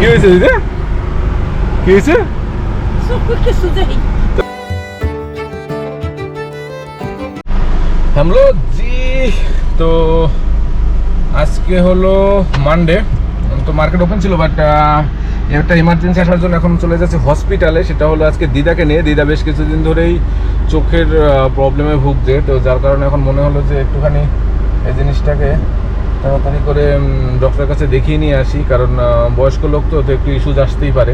কি হয়েছে দিদি কি হয়েছে हम लोग जी তো আজকে হলো মানডে তো মার্কেট ওপেন ছিল বাট একটা ইমার্জেন্সি আসার জন্য এখন চলে যাচ্ছে হসপিটালে সেটা হলো আজকে দিদাকে নিয়ে দিদা বেশ কিছুদিন ধরেই চোখের প্রবলেমে ভুগছে তো যার কারণে এখন মনে হলো যে একটুখানি এই জিনিসটাকে তাড়াতাড়ি করে ডক্টরের কাছে দেখিয়ে নিয়ে আসি কারণ বয়স্ক লোক তো তো একটু ইস্যুজ আসতেই পারে।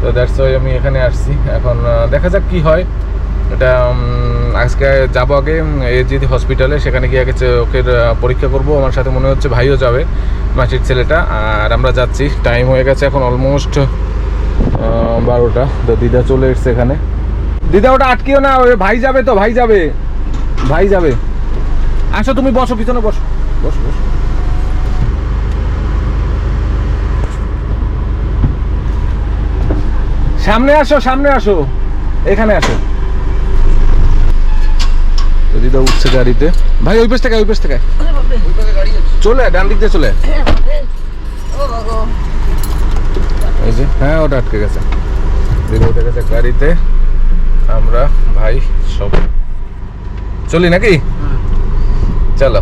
তো দ্যাটস ওয়াই আমি এখানে আসছি। এখন দেখা যাক কি হয়। এটা আজকে যাব আগে এজিদি হসপিটালে সেখানে গিয়ে আগে আহ, পরীক্ষা করব। আমার সাথে মনে হচ্ছে ভাইও যাবে মাসির ছেলেটা। আর আমরা যাচ্ছি। টাইম হয়ে গেছে এখন অলমোস্ট বারোটা। তো দিদা চলে এসছে এখানে। দিদা ওটা আটকিও না। ভাই যাবে তো ভাই যাবে। ভাই যাবে। আসো তুমি বসো পিছনে বসো। বসো বসো। সামনে আসো সামনে আসো। এখানে আসো। দিদা উঠছে গাড়িতে। ভাই, ওই পেশ থেকে ওই পেশ থেকে চলে ডান দিক দিয়ে চলে এই যে হ্যাঁ ওটা আটকে গেছে। দিদা উঠে গেছে গাড়িতে। আমরা, ভাই, সব। চলি নাকি? চলো।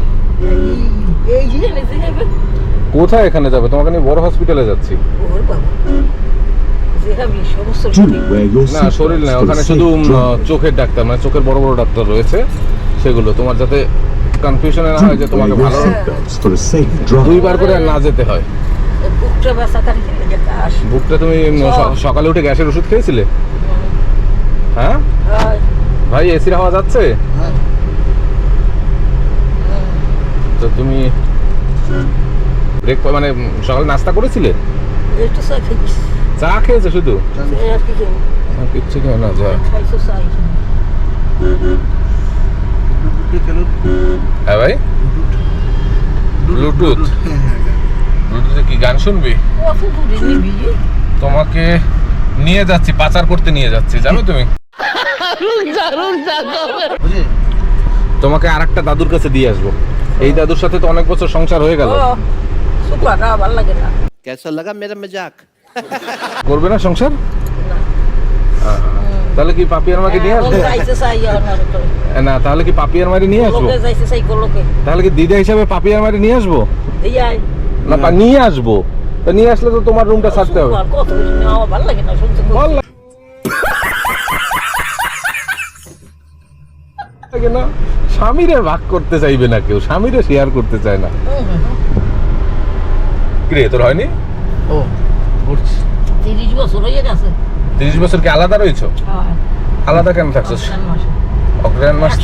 কোথায় এখানে যাবে? তোমাকে নিয়ে বড় হসপিটালে যাচ্ছি। না শরীর না ওখানে শুধু চোখের ডাক্তার মানে চোখের বড় বড় ডাক্তার রয়েছে সেগুলো। তোমার যাতে কনফিউশনে না হয় যে তোমাকে ভালো drive. দুইবার করে আর না যেতে হয়। বুকটা ব্যথা করে যে কাশ। বুকটা তুমি স- সকালে উঠে গ্যাসের ওষুধ খেয়েছিলে? হ্যাঁ? ভাই এসির হাওয়া যাচ্ছে? তো তুমি ব্রেক মানে সকালে নাস্তা করেছিলে? একটু চা চা খেয়েছে শুধু? আর কিচ্ছু খাও না চা হ্যাঁ ভাই? ব্লুটুথ ব্লুটুথে কি গান শুনবি? তোমাকে নিয়ে যাচ্ছি পাচার করতে নিয়ে যাচ্ছি জানো তুমি? তোমাকে আর একটা দাদুর কাছে দিয়ে আসব। এই দাদুর সাথে তো অনেক বছর সংসার হয়ে গেল। কেসা লাগা মেরা মজাক? করবে না সংসার? তাহলে কি পাপিয়ার মাকে নিয়ে ও আসব? না তাহলে কি পাপিয়ার মারি নিয়ে আসব? তাহলে কি দিদা হিসাবে পাপিয়ার মারি নিয়ে আসব? না নিয়ে আসব। তো নিয়ে আসলে তো তোমার রুমটা ছাড়তে হবে। না স্বামীরে ভাগ করতে চাইবে না কেউ স্বামীরে শেয়ার করতে চায় না। কিরে তোর হয়নি? পড়ছি তিরিশ বছর হয়ে গেছে। তিরিশ বছর কি আলাদা রয়েছো? আলাদা কেন থাকছো? মাস।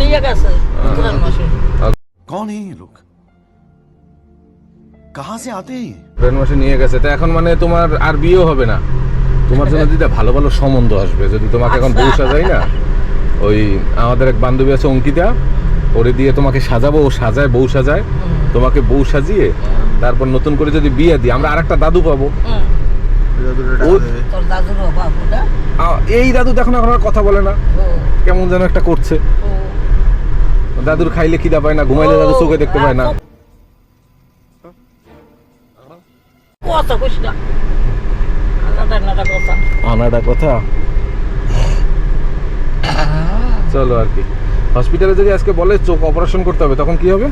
নিয়ে গেছে সে আতে মাসে নিয়ে গেছে। তো এখন মানে তোমার আর বিয়ে হবে না? তোমার জন্য দিদা ভালো ভালো সম্বন্ধ আসবে। যদি তোমাকে এখন বউ সাজাই না ওই আমাদের এক বান্ধবী আছে অঙ্কিতা ওরে দিয়ে তোমাকে সাজাবো ও সাজায় বউ সাজায় তোমাকে বউ সাজিয়ে তারপর নতুন করে যদি বিয়ে দিই আমরা আরেকটা দাদু পাবো। এই দাদু দেখো না এখন আর কথা বলে না। কেমন যেন একটা করছে। দাদুর খাইলে খিদা পায় না ঘুমাইলে দাদু চোখে দেখতে পায় না কথা কইস না আলাদা আলাদা কথা আনাটা কথা। চলো আর কি। হসপিটালে যদি আজকে বলে চোখ অপারেশন করতে হবে তখন কি হবে?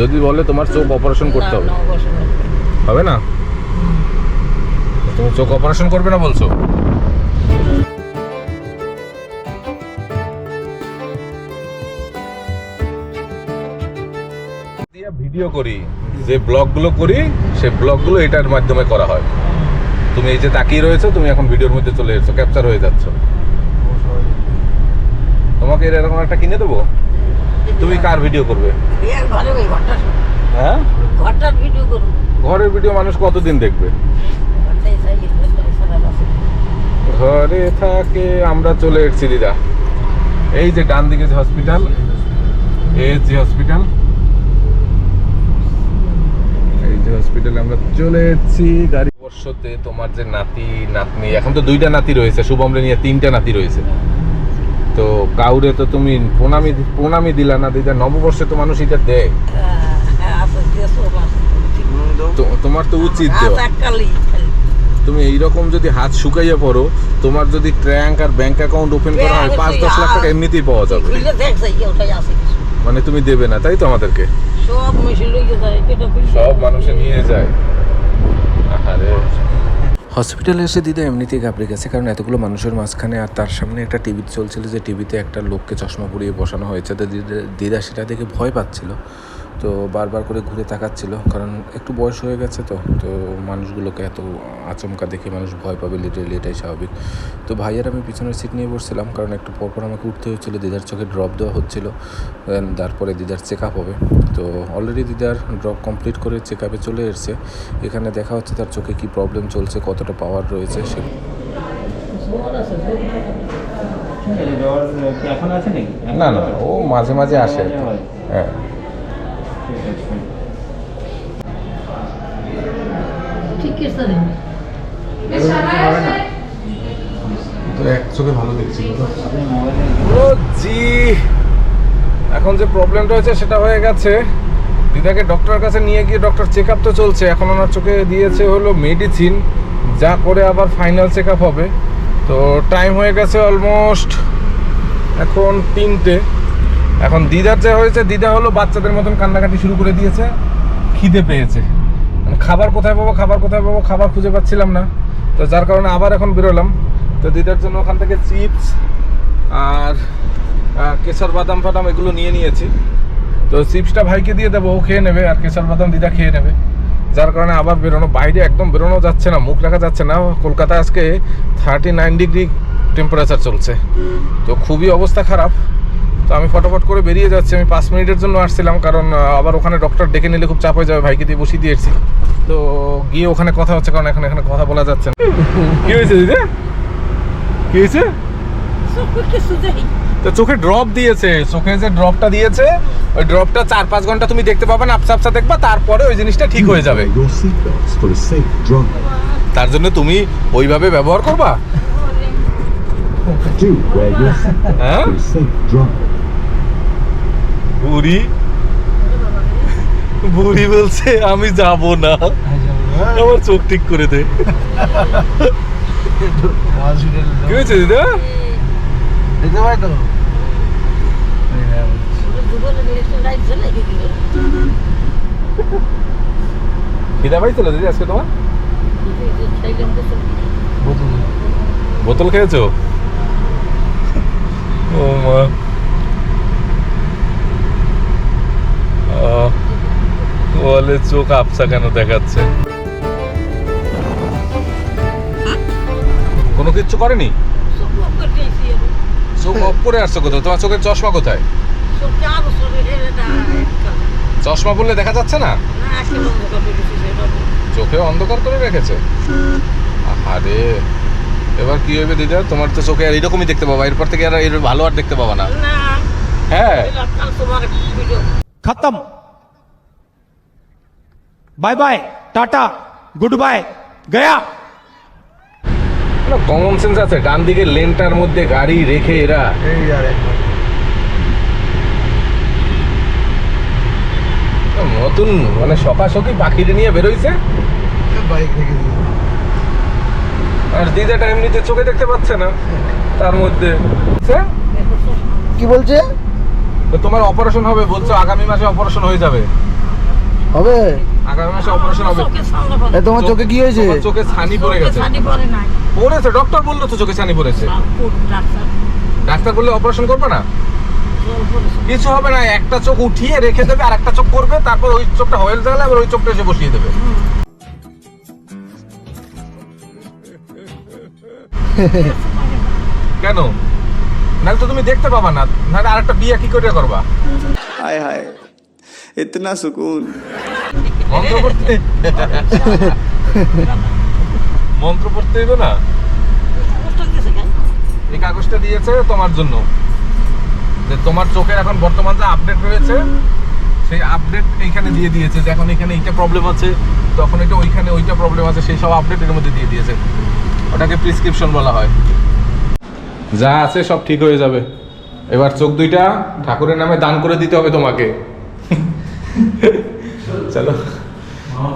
যদি বলে তোমার চোখ অপারেশন করতে হবে। অপারেশন করতে হবে। হবে না? তুমি চোখ অপারেশন করবে না বলছো? ভিডিও করি যে ব্লগগুলো করি সে ব্লগগুলো এটার মাধ্যমে করা হয়। তুমি এই যে তাকিয়ে রয়েছো তুমি এখন ভিডিওর মধ্যে চলে এসেছ ক্যাপচার হয়ে যাচ্ছ। তোমাকে এর এরকম একটা কিনে দেবো? তুমি কার ভিডিও করবে? হ্যাঁ? ঘরের ভিডিও মানুষ কতদিন দেখবে? ঘরে থাকে আমরা চলে এসেছি দিদা। এই যে ডান দিকে যে হসপিটাল এই যে হসপিটাল এই যে হসপিটালে আমরা চলে এসেছি গাড়ি বর্ষতে তোমার যে নাতি নাতনি এখন তো দুইটা নাতি রয়েছে শুভমরে নিয়ে তিনটা নাতি রয়েছে। তো কাউরে তো তুমি প্রণামী প্রণামী দিলা না দিদা নববর্ষে তো মানুষ এটা দেয়। তোমার তো উচিত তুমি এইরকম যদি হাত শুকাইয়া পড়ো তোমার যদি ট্র্যাঙ্ক আর ব্যাংক অ্যাকাউন্ট ওপেন করা হয় পাঁচ দশ লাখ টাকা এমনিতেই পাওয়া যাবে। মানে তুমি দেবে না তাই তো আমাদেরকে? সব মানুষে নিয়ে যায়। হসপিটালে এসে দিদা এমনিতেই ঘাবড়ে গেছে, কারণ এতগুলো মানুষের মাঝখানে আর তার সামনে একটা টিভি চলছিল যে টিভিতে একটা লোককে চশমা পরিয়ে বসানো হয়েছে। তো দিদা সেটা দেখে ভয় পাচ্ছিল। তো বারবার করে ঘুরে তাকাচ্ছিল কারণ একটু বয়স হয়ে গেছে তো তো মানুষগুলোকে এত আচমকা দেখে মানুষ ভয় পাবে লিটারেলি এটাই স্বাভাবিক। তো ভাইয়ের আমি পিছনের সিট নিয়ে বসছিলাম কারণ একটু পরপর আমাকে উঠতে হচ্ছিল দিদার চোখে ড্রপ দেওয়া হচ্ছিল তারপরে দিদার চেক আপ হবে। তো অলরেডি দিদার ড্রপ কমপ্লিট করে চেক আপে চলে এসছে এখানে দেখা হচ্ছে তার চোখে কি প্রবলেম চলছে কতটা পাওয়ার রয়েছে সে এখন আছে নাকি? না না ও মাঝে মাঝে আসে হ্যাঁ। ঠিক আছে? তো এক চোখে ভালো দেখছি আপনি জি। এখন যে প্রবলেমটা হয়েছে সেটা হয়ে গেছে। দিদাকে ডক্টরের কাছে নিয়ে গিয়ে ডক্টর চেক আপ তো চলছে। এখন ওনার চোখে দিয়েছে হলো মেডিসিন যা করে আবার ফাইনাল চেক আপ হবে। তো টাইম হয়ে গেছে অলমোস্ট এখন তিনটে। এখন দিদার যা হয়েছে দিদা হলো বাচ্চাদের মতন কান্নাকাটি শুরু করে দিয়েছে। খিদে পেয়েছে। মানে খাবার কোথায় পাবো, খাবার কোথায় পাবো, খাবার খুঁজে পাচ্ছিলাম না। তো যার কারণে আবার এখন বেরোলাম। তো দিদার জন্য ওখান থেকে চিপস আর কেশর বাদাম ফাদাম এগুলো নিয়ে নিয়েছি। তো চিপসটা ভাইকে দিয়ে দেবো, ও খেয়ে নেবে আর কেশর বাদাম দিদা খেয়ে নেবে। যার কারণে আবার বেরোনো, বাইরে একদম বেরোনো যাচ্ছে না, মুখ রাখা যাচ্ছে না। কলকাতায় আজকে থার্টি নাইন ডিগ্রি টেম্পারেচার চলছে। তো খুবই অবস্থা খারাপ। তো আমি ফটাফট করে বেরিয়ে যাচ্ছি। আমি পাঁচ মিনিটের জন্য আসছিলাম কারণ আবার ওখানে ডক্টর ডেকে নিলে খুব চাপ হয়ে যাবে ভাইকে দিয়ে বসিয়ে দিয়েছি। তো গিয়ে ওখানে কথা হচ্ছে কারণ এখন এখানে কথা বলা যাচ্ছে না। কি হয়েছে দিদি? কি হয়েছে? তো চোখে ড্রপ দিয়েছে চোখে যে ড্রপটা দিয়েছে ওই ড্রপটা চার পাঁচ ঘণ্টা তুমি দেখতে পাবে না আপসা আপসা দেখবা তারপরে ওই জিনিসটা ঠিক হয়ে যাবে. তার জন্য তুমি ওইভাবে ব্যবহার করবা? হ্যাঁ? বুড়ি? বুড়ি বলছে, আমি যাব না। আমার চোখ ঠিক করে দে। কি হয়েছে, দিদা? খিদা পাইছিল দিদি আজকে তোমার? বোতল। খেয়েছো? ও মা। বলে চোখ আপসা কেন দেখাচ্ছে? কোনো কিচ্ছু করেনি? চোখ অফ করে আসছো কোথাও তোমার চোখের চশমা কোথায়? চশমা বললে দেখা যাচ্ছে না? চোখে অন্ধকার করে রেখেছে? আরে এবার কি হবে দিদা? তোমার তো চোখে আর এরকমই দেখতে পাবা। এরপর থেকে আর এর ভালো আর দেখতে পাবা না। হ্যাঁ। এলা bye bye tata good bye Gaya common sense আছে ডান দিকে লেনটার মধ্যে গাড়ি রেখে এরা নতুন মানে সকাশকি পাখিটা নিয়ে বেরোইছে। হ্যাঁ, আর দিদাটা এমনিতে চোখে দেখতে পাচ্ছে না তার মধ্যে। কি বলছে? তোমার অপারেশন হবে বলছো আগামী মাসে অপারেশন হয়ে যাবে। হবে? আগামী মাসে অপারেশন হবে। এ তোমার চোখে কি হয়েছে? তোমার চোখে ছানি পড়ে গেছে। ছানি পড়ে নাই। পড়েছে ডক্টর বলল তো চোখে ছানি পড়েছে। ডাক্তার। বললে অপারেশন করবে না? কিছু হবে না একটা চোখ উঠিয়ে রেখে দেবে আর একটা চোখ করবে তারপর ওই চোখটা হয়েল দেখালে আবার ওই চোখটা এসে বসিয়ে দেবে। কেন? নাহলে তো তুমি দেখতে পাবা না। নাহলে আরেকটা বিয়ে কি করে করবা? হায় হায় ইতনা সুকুন। মন্ত্র পড়তে মন্ত্র পড়তে হইবে না? এই কাগজটা দিয়েছে তোমার জন্য। যে তোমার চোখের এখন বর্তমান যে আপডেট রয়েছে, সেই আপডেট এইখানে দিয়ে দিয়েছে। যে এখন এখানে এইটা প্রবলেম আছে, তখন এটা ওইখানে ওইটা প্রবলেম আছে, সেই সব আপডেট এর মধ্যে দিয়ে দিয়েছে। ওটাকে প্রেসক্রিপশন বলা হয়। যা আছে সব ঠিক হয়ে যাবে। এবার চোখ দুইটা ঠাকুরের নামে দান করে দিতে হবে তোমাকে। চলো।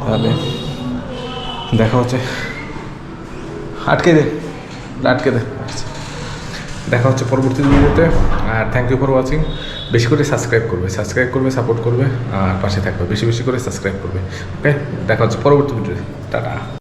তাহলে দেখা হচ্ছে। আটকে দে আটকে দে। দেখা হচ্ছে পরবর্তী ভিডিওতে। আর থ্যাংক ইউ ফর ওয়াচিং বেশি করে সাবস্ক্রাইব করবে সাবস্ক্রাইব করবে সাপোর্ট করবে, আর পাশে থাকবে। বেশি বেশি করে সাবস্ক্রাইব করবে। ওকে দেখা হচ্ছে পরবর্তী ভিডিওতে। টাটা